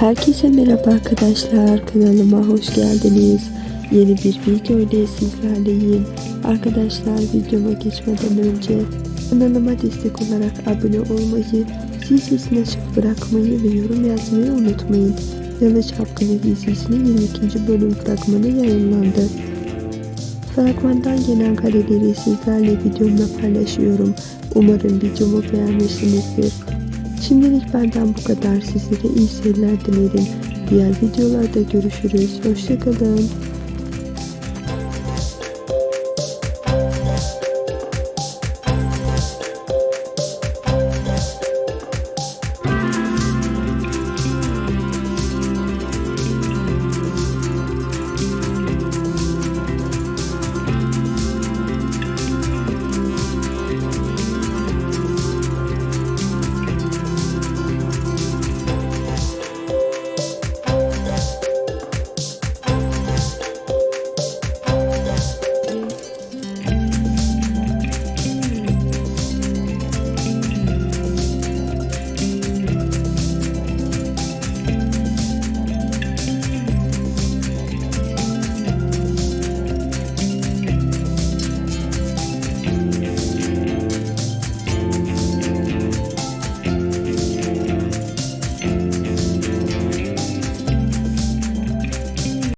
Herkese merhaba arkadaşlar kanalıma hoş geldiniz. Yeni bir video ile sizlerleyim. Arkadaşlar videoma geçmeden önce kanalıma destek olarak abone olmayı, zil sesini açık bırakmayı ve yorum yazmayı unutmayın. Yalı Çapkını dizisinin 22. bölüm fragmanı yayınlandı. Fragmandan gelen kareleri sizlerle videomda paylaşıyorum. Umarım videomu beğenmişsinizdir. Şimdilik benden bu kadar. Sizlere iyi seyirler dilerim. Diğer videolarda görüşürüz. Hoşçakalın.